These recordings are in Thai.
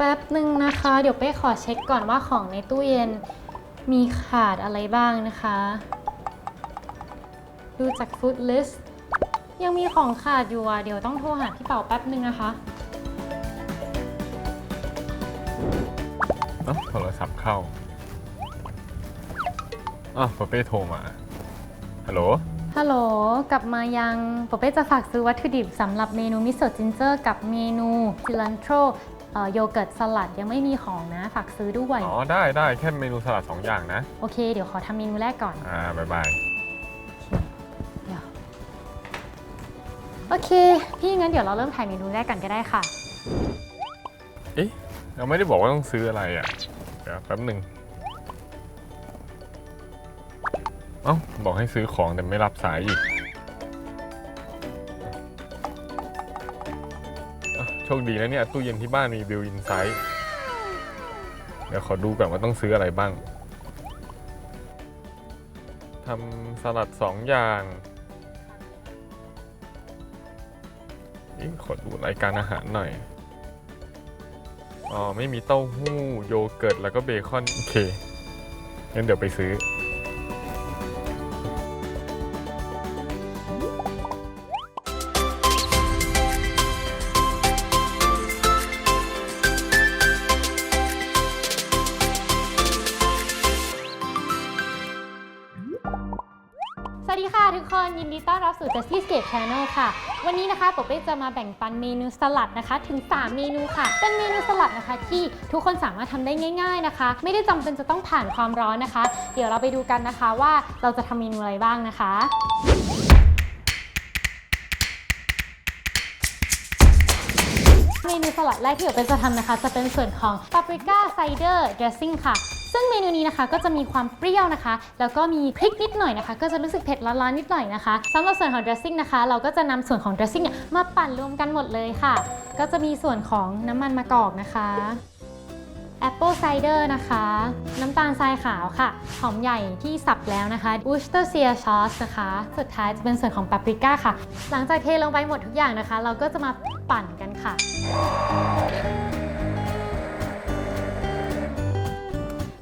แป๊บหนึ่งนะคะ เดี๋ยวเป้ขอเช็คก่อนว่าของในตู้เย็นมีขาดอะไรบ้างนะคะ ดูจากฟู้ดลิสต์ยังมีของขาดอยู่อะ เดี๋ยวต้องโทรหาพี่เป่าแป๊บหนึ่งนะคะเอ้าโทรศัพท์เข้าอ้าวปอเป้โทรมา ฮัลโหล ฮัลโหล กลับมายังปอเป้จะฝากซื้อวัตถุดิบสำหรับเมนูมิโซะจินเจอร์ กับเมนูซิลันโทร โยเกิร์ตสลัดยังไม่มีของนะฝากซื้อด้วย อ๋อได้ได้แค่เมนูสลัดสองอย่างนะ โอเค เดี๋ยวขอทำเมนูแรกก่อน อ่าบายบาย เดี๋ยวโอเค พี่งั้นเดี๋ยวเราเริ่มถ่ายเมนูแรกกันก็ได้ค่ะ เอ๊ะเราไม่ได้บอกว่าต้องซื้ออะไรอะ เดี๋ยวแป๊บหนึ่งเอ้าบอกให้ซื้อของแต่ไม่รับสายอีก โชคดีนะเนี่ยตู้เย็นที่บ้านมีบิวอินไซต์เดี๋ยวขอดูก่อนว่าต้องซื้ออะไรบ้างทำสลัดสองอย่างนี่ขอดูรายการอาหารหน่อย อ๋อ ไม่มีเต้าหู้โยเกิร์ตแล้วก็เบคอน โอเค งั้นเดี๋ยวไปซื้อ สวัสดีค่ะทุกคนยินดีต้อนรับสู่ Just Escape Channel ค่ะ วันนี้นะคะปอเป้จะมาแบ่งปันเมนูสลัดนะคะ ถึง 3 เมนูค่ะ เป็นเมนูสลัดนะคะ ที่ทุกคนสามารถทำได้ง่าย ๆนะคะ ไม่ได้จำเป็นจะต้องผ่านความร้อนนะคะ เดี๋ยวเราไปดูกันนะคะว่าเราจะทำเมนูอะไรบ้างนะคะเมนูสลัดแรกที่เดี๋ยวเป็นจะทำนะคะ จะเป็นส่วนของ paprika cider dressing ค่ะ ซึ่งเมนูนี้นะคะก็จะมีความเปรี้ยวนะคะ แล้วก็มีพริกนิดหน่อยนะคะ ก็จะรู้สึกเผ็ดร้อนๆนิดหน่อยนะคะสำหรับส่วนของ dressing นะคะ เราก็จะนำส่วนของ dressing เนี่ยมาปั่นรวมกันหมดเลยค่ะ ก็จะมีส่วนของน้ำมันมะกอกนะคะ Apple cider นะคะ น้ำตาลทรายขาวค่ะ หอมใหญ่ที่สับแล้วนะคะ Worcestershire sauce นะคะ สุดท้ายจะเป็นส่วนของ paprika ค่ะ หลังจากเทลงไปหมดทุกอย่างนะคะ เราก็จะมาปั่นกันค่ะ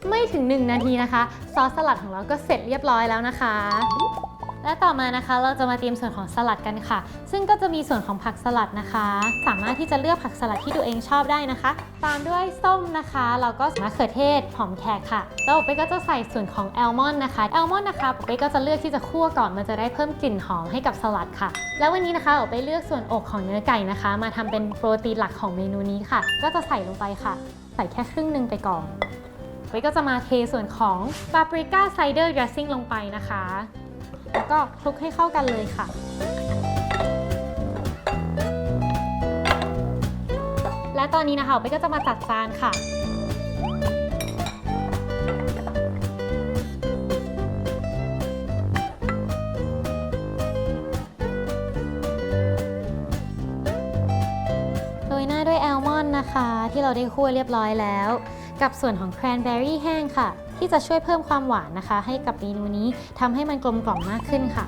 ไม่ถึง 1 นาทีนะคะ ซอสสลัดของเราก็เสร็จเรียบร้อยแล้วนะคะ และต่อมานะคะเราจะมาเตรียมส่วนของสลัดกันค่ะ ซึ่งก็จะมีส่วนของผักสลัดนะคะ สามารถที่จะเลือกผักสลัดที่ตัวเองชอบได้นะคะ ตามด้วยส้มนะคะแล้วก็มะเขือเทศหอมแขกค่ะแล้วปอเป้ก็จะใส่ส่วนของแอลมอนด์นะคะแอลมอนด์นะคะปอเป้ก็จะเลือกที่จะคั่วก่อนมันจะได้เพิ่มกลิ่นหอมให้กับสลัดค่ะ แล้ววันนี้นะคะปอเป้เลือกส่วนอกของเนื้อไก่นะคะ มาทำเป็นโปรตีนหลักของเมนูนี้ค่ะ ก็จะใส่ลงไปค่ะ ใส่แค่ครึ่งหนึ่งไปก่อน ไว้ก็จะมาเทส่วนของ paprika cider dressing ลงไปนะคะ แล้วก็คลุกให้เข้ากันเลยค่ะ และตอนนี้นะคะเป้ก็จะมาจัดจานค่ะโรยหน้าด้วยแอลมอนนะคะ ที่เราได้คั่วเรียบร้อยแล้ว กับส่วนของแครนเบอร์รี่แห้งค่ะ ที่จะช่วยเพิ่มความหวานนะคะ ให้กับเมนูนี้ทำให้มันกลมกล่อมมากขึ้นค่ะ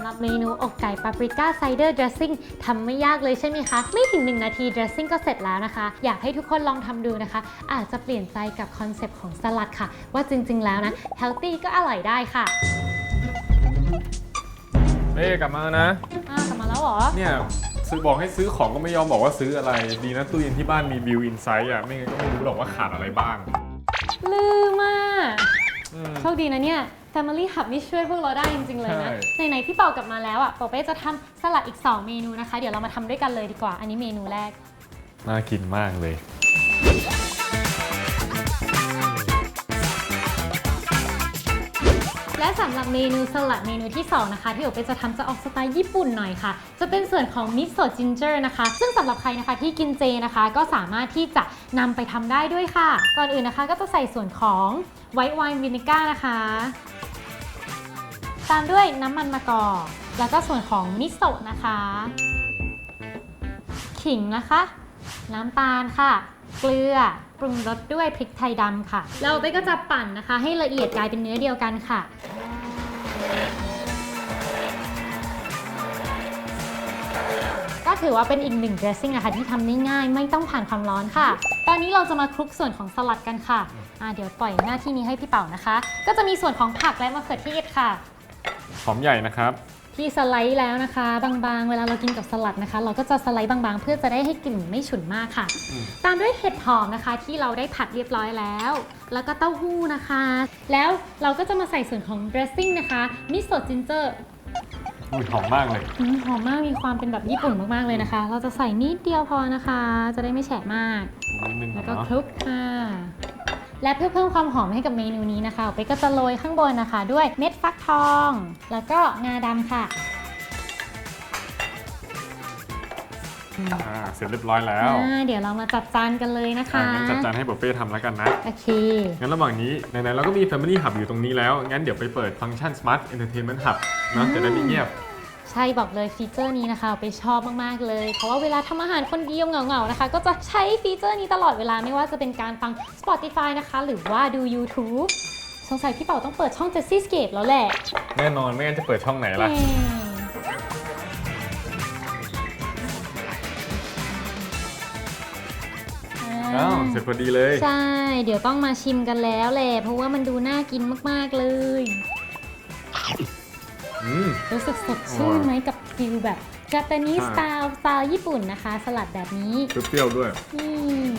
ำหรับเมนูอกไก่ปาปริก้าไซเดอร์ dressing ทำไม่ยากเลยใช่ไหมคะ ไม่ถึง 1 นาที dressing ก็เสร็จแล้วนะคะ อยากให้ทุกคนลองทำดูนะคะ อาจจะเปลี่ยนใจกับคอนเซปต์ของสลัดค่ะ ว่าจริง ๆ แล้วนะ healthy ก็อร่อยได้ค่ะเอ้ยกลับมานะ อ้าวกลับมาแล้วเหรอ เนี่ยซื้อบอกให้ซื้อของก็ไม่ยอมบอกว่าซื้ออะไร ดีนะตู้เย็นที่บ้านมีบิวอินไซต์อะ ไม่งั้นก็ไม่รู้หรอกว่าขาดอะไรบ้างลืมอะอืม โชคดีนะเนี่ย Family Hub นี่ช่วยพวกเราได้จริง ๆ เลยนะ ใช่ ไหนๆพี่เป่ากลับมาแล้วอะปอเป้จะทำสลัดอีก 2 เมนูนะคะ เดี๋ยวเรามาทำด้วยกันเลยดีกว่า อันนี้เมนูแรก น่ากินมากเลย และสำหรับเมนูสลัดเมนูที่ 2 นะคะ ที่โอเปจะทำจะออกสไตล์ญี่ปุ่นหน่อยค่ะ จะเป็นส่วนของมิโซะจินเจอร์นะคะ ซึ่งสำหรับใครนะคะที่กินเจนะคะ ก็สามารถที่จะนำไปทำได้ด้วยค่ะ ก่อนอื่นนะคะก็จะใส่ส่วนของไวท์ไวน์วินิก้านะคะ ตามด้วยน้ำมันมะกอกแล้วก็ส่วนของมิโซะนะคะ ขิงนะคะ น้ำตาลค่ะ เกลือ ปรุงรสด้วยพริกไทยดำค่ะแล้วเป้ก็จะปั่นนะคะ ให้ละเอียดกลายเป็นเนื้อเดียวกันค่ะก็ถือว่าเป็นอีกหนึ่ง dressing นะคะที่ทำได้ง่ายไม่ต้องผ่านความร้อนค่ะ ตอนนี้เราจะมาคลุกส่วนของสลัดกันค่ะอ่าเดี๋ยวปล่อยหน้าที่นี้ให้พี่เป่านะคะ ก็จะมีส่วนของผักและมะเขือเทศค่ะ หอมใหญ่นะครับ ที่สไลด์แล้วนะคะ บางๆ เวลาเรากินกับสลัดนะคะ เราก็จะสไลด์บางๆ เพื่อจะได้ให้กลิ่นไม่ฉุนมากค่ะอืมตามด้วยเห็ดหอมนะคะ ที่เราได้ผัดเรียบร้อยแล้ว แล้วก็เต้าหู้นะคะ แล้วเราก็จะมาใส่ส่วนของ dressing นะคะมิโซะจินเจอร์อุ้ยหอมมากเลยหอมมากมีความเป็นแบบญี่ปุ่นมากๆเลยนะคะ เราจะใส่นิดเดียวพอนะคะ จะได้ไม่แฉะมาก นิดนึงแล้วก็เนาะคลุกค่ะ และเพื่อเพิ่มความหอมให้กับเมนูนี้นะคะเป๊กก็จะโรยข้างบนนะคะ ด้วยเม็ดฟักทอง แล้วก็งาดำค่ะ อ่าเสร็จเรียบร้อยแล้วอ่าเดี๋ยวเรามาจัดจานกันเลยนะคะ อ่างั้นจัดจานให้บอเป้ทำแล้วกันนะ โอเค งั้นระหว่างนี้ไหนๆเราก็มี Family Hub อยู่ตรงนี้แล้ว งั้นเดี๋ยวไปเปิดฟังก์ชัน Smart Entertainment Hub เนอะจะได้ไม่เงียบ ใช่บอกเลยฟีเจอร์นี้นะคะไปชอบมากๆเลย เพราะว่าเวลาทำอาหารคนเดียวเหงาๆนะคะ ก็จะใช้ฟีเจอร์นี้ตลอดเวลาไม่ว่าจะเป็นการฟัง Spotify นะคะ หรือว่าดู YouTube สงสัยพี่เป๋าต้องเปิดช่อง Jessie Scape แล้วแหละแน่นอนไม่งั้นจะเปิดช่องไหนล่ะเย้อ่าอ้าวเสร็จพอดีเลย ใช่ เดี๋ยวต้องมาชิมกันแล้วแหละเพราะว่ามันดูน่ากินมากๆเลยอืม รู้สึกสดชื่นไหมกับฟิลแบบ Japanese ใช่ style สไตล์ญี่ปุ่นนะคะ สลัดแบบนี้ เปรี้ยวๆด้วย อืม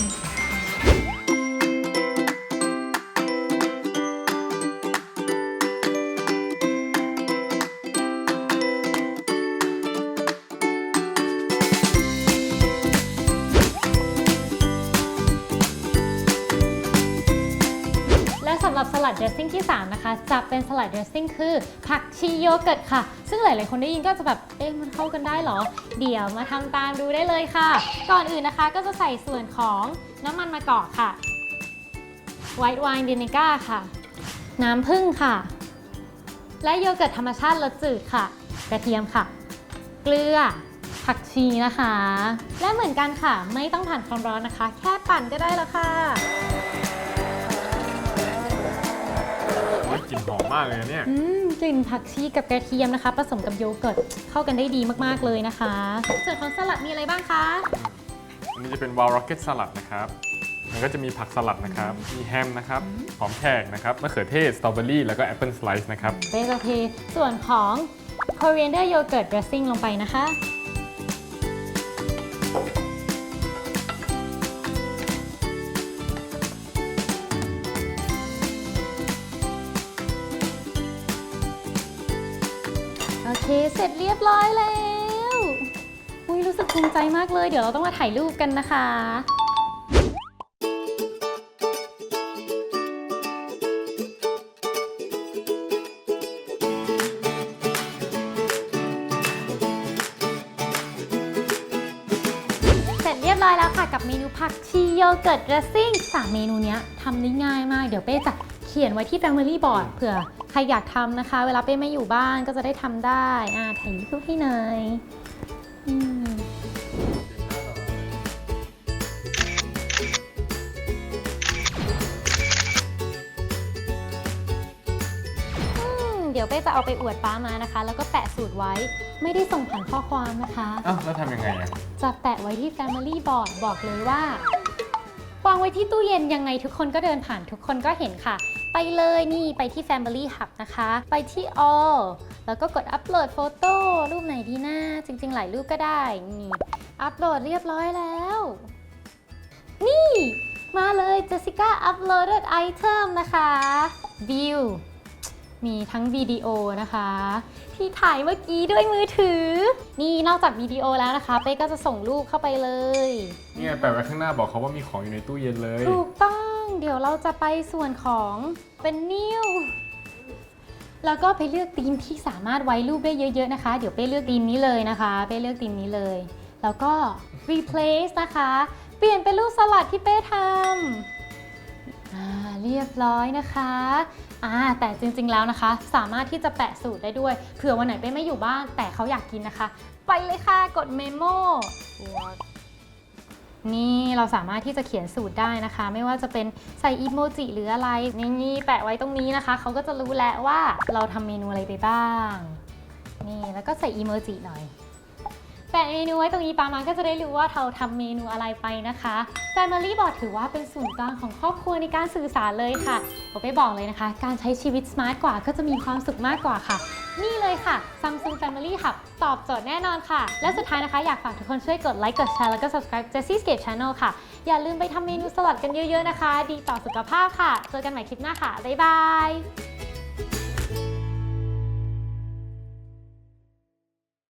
ละสำหรับสลัดเดรสซิ่งที่ 3 นะคะ จะเป็นสลัดเดรสซิ่งคือผักชีโยเกิร์ตค่ะ ซึ่งหลาย ๆ คนได้ยินก็จะแบบ เอ๊ะ มันเข้ากันได้เหรอ เดี๋ยวมาทำตามดูได้เลยค่ะ ก่อนอื่นนะคะก็จะใส่ส่วนของน้ำมันมะกอกค่ะ white wine vinegar ค่ะ น้ำผึ้งค่ะ และโยเกิร์ตธรรมชาติรสจืดค่ะ กระเทียมค่ะ เกลือผักชีนะคะ และเหมือนกันค่ะ ไม่ต้องผ่านความร้อนนะคะ แค่ปั่นก็ได้แล้วค่ะ กลิ่นหอมมากเลยนะเนี่ย อืมกลิ่นผักชีกับกระเทียมนะคะ ผสมกับโยเกิร์ตเข้ากันได้ดีมากๆเลยนะคะ ส่วนของสลัดมีอะไรบ้างคะอันนี้จะเป็น Wild Rocket สลัดนะครับ มันก็จะมีผักสลัดนะครับ มีแฮมนะครับ หอมแขกนะครับ มะเขือเทศ สตรอเบอรี่ แล้วก็แอปเปิลสไลซ์นะครับ เบจะเทส่วนของ coriander yogurt dressing ลงไปนะคะ เสร็จเรียบร้อยแล้วอุ้ยรู้สึกภูมิใจมากเลย เดี๋ยวเราต้องมาถ่ายรูปกันนะคะเสร็จเรียบร้อยแล้วค่ะกับเมนูผักชีโยเกิร์ต dressing สามเมนูนี้ทำได้ง่ายมาก เดี๋ยวเป้จะเขียนไว้ที่ Family Board เผื่อ ใครอยากทำนะคะ เวลาเป้ไม่อยู่บ้านก็จะได้ทำได้อ่าถ่ายรูปให้หน่อยอืมอืมเดี๋ยวเป้จะเอาไปอวดป้ามานะคะ แล้วก็แปะสูตรไว้ไม่ได้ส่งผ่านข้อความนะคะ อ้าวแล้วทำยังไงอะจะแปะไว้ที่ Family Board บอกเลยว่าวางไว้ที่ตู้เย็นยังไงทุกคนก็เดินผ่านทุกคนก็เห็นค่ะ ไปเลยนี่ไปที่ Family Hub นะคะ ไปที่ All แล้วก็กดอัปโหลดโฟโต้รูปไหนดีนะ จริง ๆ หลายรูปก็ได้นี่อัปโหลดเรียบร้อยแล้ว นี่ มาเลย Jessica uploaded item นะคะ view มีทั้งวิดีโอนะคะ ที่ถ่ายเมื่อกี้ด้วยมือถือ นี่นอกจากวิดีโอแล้วนะคะ เป้ก็จะส่งรูปเข้าไปเลยนี่ไงแปะไว้ข้างหน้าบอกเขาว่ามีของอยู่ในตู้เย็นเลย ถูกต้อง เดี๋ยวเราจะไปส่วนของเป็นนิ้ว แล้วก็ไปเลือกธีมที่สามารถไว้รูปได้เยอะ ๆ นะคะ เดี๋ยวเป้เลือกธีมนี้เลยนะคะเป้เลือกธีมนี้เลย แล้วก็ replace นะคะ เปลี่ยนเป็นรูปสลัดที่เป้ทำเรียบร้อยนะคะอ่าแต่จริงๆแล้วนะคะ สามารถที่จะแปะสูตรได้ด้วยเผื่อวันไหนเป้ไม่อยู่บ้านแต่เขาอยากกินนะคะ ไปเลยค่ะกดเมโม นี่เราสามารถที่จะเขียนสูตรได้นะคะ ไม่ว่าจะเป็นใส่อีโมจิหรืออะไรนี่แปะไว้ตรงนี้นะคะ เขาก็จะรู้แล้วว่าเราทำเมนูอะไรไปบ้าง นี่แล้วก็ใส่อีโมจิหน่อย แปะเมนูไว้ตรงนี้ปามาก็จะได้รู้ว่าเราทำเมนูอะไรไปนะคะ Family Board ถือว่าเป็นศูนย์กลางของครอบครัวในการสื่อสารเลยค่ะผมไปบอกเลยนะคะ การใช้ชีวิตสมาร์ทกว่าก็จะมีความสุขมากกว่าค่ะ นี่เลยค่ะ Samsung Family Hub ตอบโจทย์แน่นอนค่ะ และสุดท้ายนะคะอยากฝากทุกคนช่วยกดไลค์กดแชร์แล้วก็ subscribe Jessie's Cape Channel ค่ะ อย่าลืมไปทำเมนูสลัดกันเยอะๆนะคะ ดีต่อสุขภาพค่ะ เจอกันใหม่คลิปหน้าค่ะบ๊ายบาย